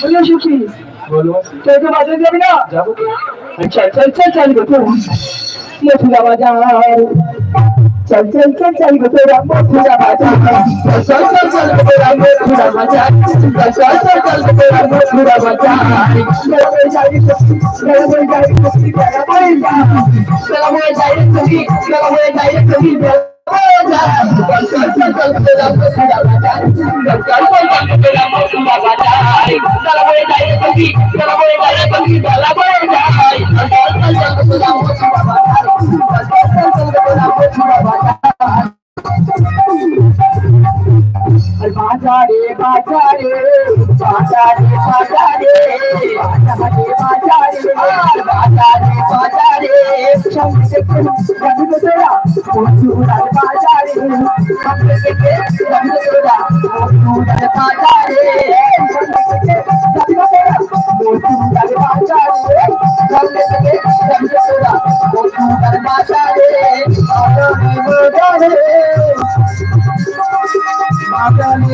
বলল সুখী বলো তুই তো বাজারে যাবি না যাব আচ্ছা চল চল চল গো তো মথুরা বাজার চল চল চল চল গো তোরা মথুরা বাজার চল চল চল গো তোরা মথুরা বাজার চল চল চল চল গো তোরা মথুরা বাজার মেলা বয়ে যাই সত্যি মেলা বয়ে যাই সত্যি মেলা বয়ে যাই মেলা বাজারে বাজারে বাজারে বাজারে বাজারে বাজারে আর বাজারে বাজারে সঙ্গে থেকে রঙ তোরা মথুরার বাজারে সঙ্গে থেকে রঙ তোরা মথুরার বাজারে সঙ্গে থেকে রঙ তোরা মথুরার বাজারে সঙ্গে থেকে রঙ তোরা মথুরার বাজারে বাজারে বাজারে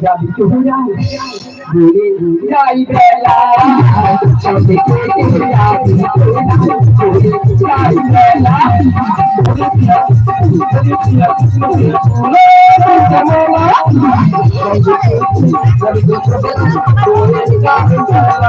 যাই ঘুরে ঘুরে যাই বেলা সবে থেকে যাবি ঘুরে যাই বেলা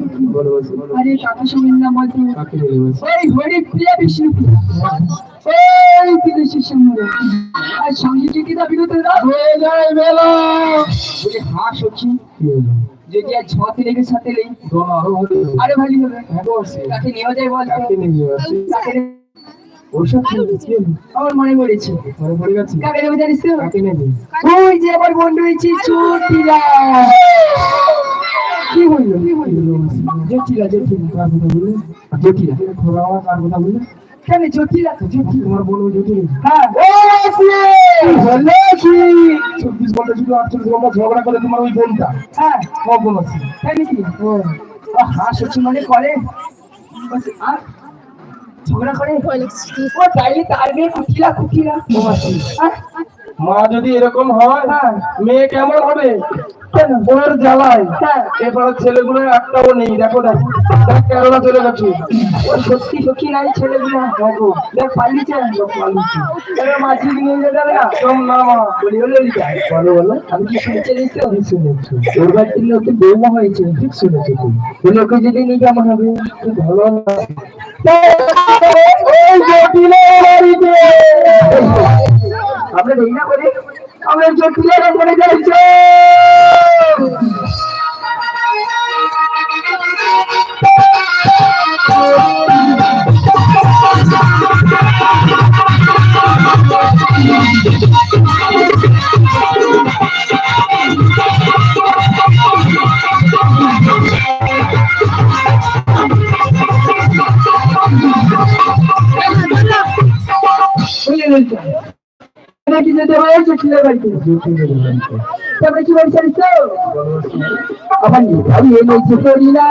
বলতে কাকে নেবি মাসি ওই হরি প্রিয়া বিষ্ণু প্রিয়া ওই বিদেশের সঙ্গে আর সঙ্গে টিকি দাবি করতে হয়ে যায় বেলা বলে সখী। যদি আর ছতে লেগে সাথে নেই। দোনো আরও ভালো আরে ভালো হবে গো মাসি কাকে নেওয়া যায় বল ওসব? আমার মনে পড়েছে। মনে পড়ে গেছে? কাকে নেবে জানিস তো? কাকে নেবি? ওই যে আমার বন্ধু হয়েছে চুটিরা কি বলল কি বলল জটিলা জটিলা কার কথা বললি? জটিলা। খোলা কার কথা বললি কেন চুটিরা তোমার বলব জটিলা হ্যাঁ চব্বিশ ঘণ্টা শুধু আটচল্লিশ ঘণ্টা ঝগড়া করে তোমার ওই বোনটা? হ্যাঁ। কখন আছে? তাই নাকি? হ্যাঁ সত্যি মনে করে? আর? ঝগড়া করে? ও তাইলে তার মেয়ে কুকিলা কুকিলা। হ্যাঁ, মা যদি এরকম হয় হ্যাঁ। মেয়ে কেমন হবে জ্বালায় হ্যাঁ এবার ছেলেগুলো একটাও নেই দেখো দেখ দেখ কেরলা চলে গেছে সত্যি সত্যি নাই ছেলেগুলো দেখো দেখ পালিয়েছে মাঝি নিয়ে যেতে একদম না মা বলি হলো বলো বলো আমি কি শুনতে দিচ্ছি ঠিক শুনেছো ওর বাড়িতে ওকে বৌমা হয়েছে ঠিক শুনেছো তুমি বলে ওকে যদি নিয়ে কেমন হবে ভালো না ওই জটিলের বাড়িতে আমরা দেরি না করে আমরা জটিলের মনে যাইছে নাকি যেতে হবে জটিলের বাড়িতে তারপরে কি বাড়ি ছাড়িস আমার আমি এই নইতে করি না।